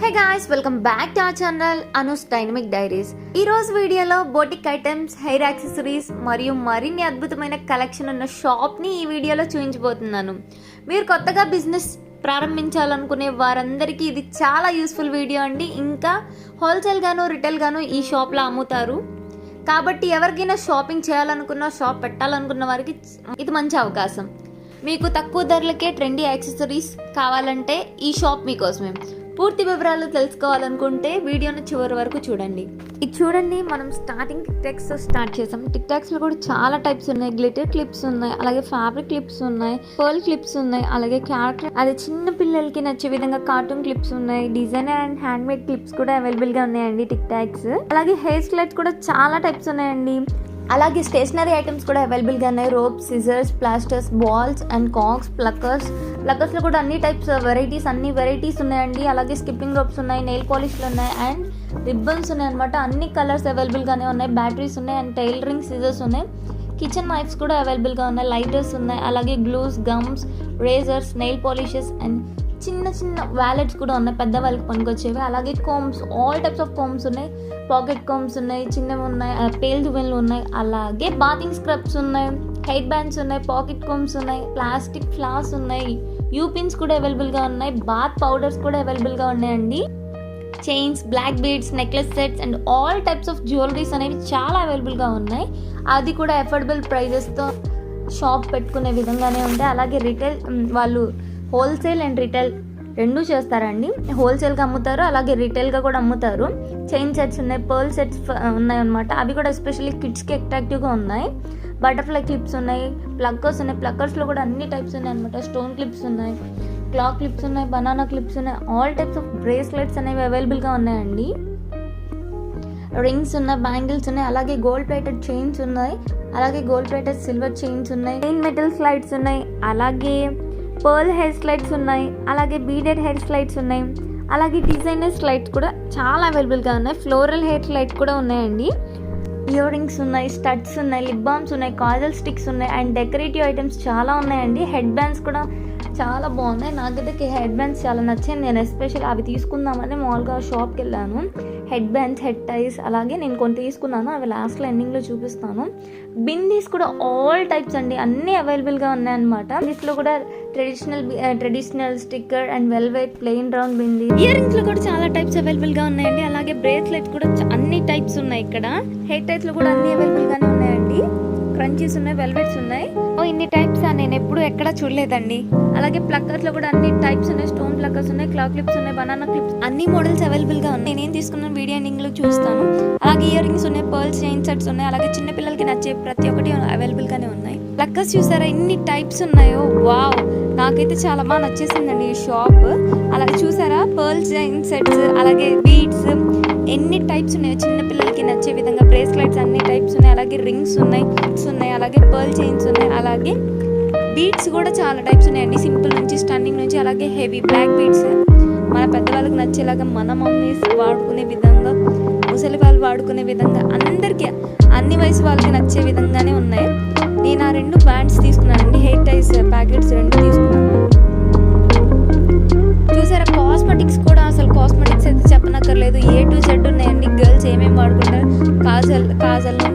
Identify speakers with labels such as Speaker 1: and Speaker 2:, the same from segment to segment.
Speaker 1: Hey guys welcome back to our channel Anu's dynamic diaries ఈ రోజు వీడియోలో boutique items hair accessories మరియు మరిన్ని అద్భుతమైన కలెక్షన్ ఉన్న షాప్ని ఈ వీడియోలో చూపించబోతున్నాను. మీరు కొత్తగా బిజినెస్ ప్రారంభించాలనుకునే వారందరికీ ఇది చాలా యూస్ఫుల్ వీడియో అండి. ఇంకా హోల్సేల్ గాను రిటైల్ గాను ఈ షాప్లో అమ్ముతారు. కాబట్టి ఎవరికైనా షాపింగ్ చేయాలనుకున్న షాప్ పెట్టాలనుకున్న వారికి ఇది మంచి అవకాశం. మీకు తక్కువ ధరలకే ట్రెండీ యాక్సెసరీస్ కావాలంటే ఈ షాప్ మీకోసమే. పూర్తి వివరాలు తెలుసుకోవాలనుకుంటే వీడియోను చివరి వరకు చూడండి. ఇది చూడండి మనం స్టార్టింగ్ టిక్ టాక్స్ స్టార్ట్ చేసాం. టిక్టాక్స్లో కూడా చాలా టైప్స్ ఉన్నాయి. గ్లిటర్ క్లిప్స్ ఉన్నాయి అలాగే ఫ్యాబ్రిక్ క్లిప్స్ ఉన్నాయి పర్ల్ క్లిప్స్ ఉన్నాయి అలాగే క్యారెక్టర్ అదే చిన్న పిల్లలకి నచ్చే విధంగా కార్టూన్ క్లిప్స్ ఉన్నాయి. Designer and handmade clips కూడా అవైలబుల్గా ఉన్నాయండి టిక్ టాక్స్ అలాగే హెయిర్ స్లైట్స్ కూడా చాలా టైప్స్ ఉన్నాయండి. అలాగే స్టేషనరీ ఐటమ్స్ కూడా అవైలబుల్గా ఉన్నాయి. Ropes scissors plasters balls and cocks pluckers ప్లక్కర్స్లో కూడా అన్ని టైప్స్ వెరైటీస్ అన్ని వెరైటీస్ ఉన్నాయండి. అలాగే స్కిప్పింగ్ రోప్స్ ఉన్నాయి నెయిల్ పాలిష్లు ఉన్నాయి అండ్ రిబ్బన్స్ ఉన్నాయి అనమాట అన్ని కలర్స్ అవైలబుల్గానే ఉన్నాయి. బ్యాటరీస్ ఉన్నాయి అండ్ టైలరింగ్ సిజర్స్ ఉన్నాయి. కిచెన్ నైఫ్స్ కూడా అవైలబుల్గా ఉన్నాయి. లైటర్స్ ఉన్నాయి. అలాగే glues gums razors nail polishes and చిన్న చిన్న వ్యాలెట్స్ కూడా ఉన్నాయి. పెద్ద వాళ్ళకి పనికొచ్చేవి. అలాగే combs all types of combs ఉన్నాయి. పాకెట్ కోమ్స్ ఉన్నాయి చిన్నవి ఉన్నాయి పేల్ దువ్వెన్లు ఉన్నాయి. అలాగే బాతింగ్ స్క్రబ్స్ ఉన్నాయి హెయిర్ బ్యాండ్స్ ఉన్నాయి పాకెట్ కోమ్స్ ఉన్నాయి ప్లాస్టిక్ ఫ్లాస్ ఉన్నాయి. యూపిన్స్ కూడా అవైలబుల్గా ఉన్నాయి. బాత్ పౌడర్స్ కూడా అవైలబుల్గా ఉన్నాయండి. Chains black beads necklace sets and all types of jewelleries అనేవి చాలా అవైలబుల్గా ఉన్నాయి. అది కూడా అఫోర్డబుల్ ప్రైజెస్తో షాప్ పెట్టుకునే విధంగానే ఉంటాయి అలాగే రిటైల్ వాళ్ళు హోల్సేల్ అండ్ రిటైల్ రెండు చేస్తారండి. హోల్సేల్గా అమ్ముతారు అలాగే రిటైల్గా కూడా అమ్ముతారు. చైన్ సెట్స్ ఉన్నాయి పర్ల్ సెట్స్ ఉన్నాయి అనమాట అవి కూడా ఎస్పెషల్లీ కిడ్స్కి అట్రాక్టివ్గా ఉన్నాయి. బటర్ఫ్లై క్లిప్స్ ఉన్నాయి ప్లక్కర్స్ ఉన్నాయి. ప్లక్కర్స్లో కూడా అన్ని టైప్స్ ఉన్నాయి అనమాట స్టోన్ క్లిప్స్ ఉన్నాయి క్లాక్ క్లిప్స్ ఉన్నాయి బనానా క్లిప్స్ ఉన్నాయి. ఆల్ టైప్స్ ఆఫ్ బ్రేస్లెట్స్ అనేవి అవైలబుల్గా ఉన్నాయండి. రింగ్స్ ఉన్నాయి బ్యాంగిల్స్ ఉన్నాయి అలాగే గోల్డ్ ప్లేటెడ్ చైన్స్ ఉన్నాయి అలాగే గోల్డ్ ప్లేటెడ్ సిల్వర్ చైన్స్ ఉన్నాయి. మెయిన్ మెటల్ స్లైడ్స్ ఉన్నాయి అలాగే పర్ల్ హెయిర్ స్లైడ్స్ ఉన్నాయి అలాగే బీడెడ్ హెయిర్ స్లైడ్స్ ఉన్నాయి అలాగే డిజైనర్ స్లైడ్స్ కూడా చాలా అవైలబుల్గా ఉన్నాయి. ఫ్లోరల్ హెయిర్ స్లైడ్ కూడా ఉన్నాయండి. ఇయర్ రింగ్స్ ఉన్నాయి స్టడ్స్ ఉన్నాయి లిప్ బామ్స్ ఉన్నాయి కాజల్ స్టిక్స్ ఉన్నాయి అండ్ డెకరేటివ్ ఐటమ్స్ చాలా ఉన్నాయండి. హెడ్ బ్యాండ్స్ కూడా చాలా బాగున్నాయి. నాకైతే హెడ్ బ్యాండ్స్ చాలా నచ్చాయి. నేను ఎస్పెషల్ అవి తీసుకుందామని మామూలుగా షాప్కి వెళ్ళాను. హెడ్ బ్యాండ్స్ హెడ్ టైస్ అలాగే నేను కొన్ని తీసుకున్నాను. అవి లాస్ట్లో ఎండింగ్లో చూపిస్తాను. బిందీస్ కూడా ఆల్ టైప్స్ అండి. అన్నీ అవైలబుల్గా ఉన్నాయన్నమాట. దీంట్లో కూడా traditional traditional sticker and velvet plain round bindi year రింగ్స్లో కూడా చాలా టైప్స్ అవైలబుల్గా ఉన్నాయండి. అలాగే బ్రేస్లెట్ కూడా అన్ని టైప్స్ ఉన్నాయి ఇక్కడ. హెయిర్ టైప్స్లో కూడా అన్ని అవైలబుల్ గానే ఉన్నాయండి. క్రంచీస్ ఉన్నాయి వెల్వెట్స్ ఉన్నాయి. ఓ ఇన్ని టైప్స్ నేను ఎప్పుడు ఎక్కడ చూడలేదండి. అలాగే ప్లక్కర్స్లో కూడా అన్ని టైప్స్ ఉన్నాయి. స్టోన్ ప్లక్కర్స్ ఉన్నాయి క్లాక్ క్లిప్స్ ఉన్నాయి బనానా క్లిప్స్ అన్ని మోడల్స్ అవైలబుల్గా ఉన్నాయి. నేను తీసుకున్న వీడియో ఎండింగ్లో చూస్తాను. అలాగే ఇయర్ రింగ్స్ ఉన్నాయి పర్ల్స్ చైన్ సెట్స్ ఉన్నాయి. అలాగే చిన్న పిల్లలకి నచ్చే ప్రతి ఒక్కటి అవైలబుల్ గానే ఉన్నాయి. ప్లక్కర్స్ చూసారా? ఎన్ని టైప్స్ ఉన్నాయో? వావ్ నాకైతే చాలా బాగా నచ్చేసిందండి ఈ షాప్. అలాగే చూసారా? పర్ల్ జైన్ సెట్స్ అలాగే బీడ్స్ ఎన్ని టైప్స్ ఉన్నాయో చిన్నపిల్లలకి నచ్చే విధంగా బ్రేస్లెట్స్ అన్ని టైప్స్ ఉన్నాయి. అలాగే రింగ్స్ ఉన్నాయి bits ఉన్నాయి అలాగే పర్ల్ చైన్స్ ఉన్నాయి. అలాగే బీడ్స్ కూడా చాలా టైప్స్ ఉన్నాయండి. సింపుల్ నుంచి స్టన్నింగ్ నుంచి అలాగే హెవీ బ్లాక్ బీడ్స్. మన పెద్దవాళ్ళకి నచ్చేలాగా మన మమ్మీస్ వాడుకునే విధంగా ముసలి వాళ్ళు వాడుకునే విధంగా అందరికీ అన్ని వయసు వాళ్ళకి నచ్చే విధంగానే ఉన్నాయి. Kajal kajal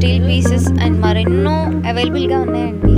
Speaker 1: steel pieces and మరెన్నో అవైలబుల్గా ఉన్నాయండి.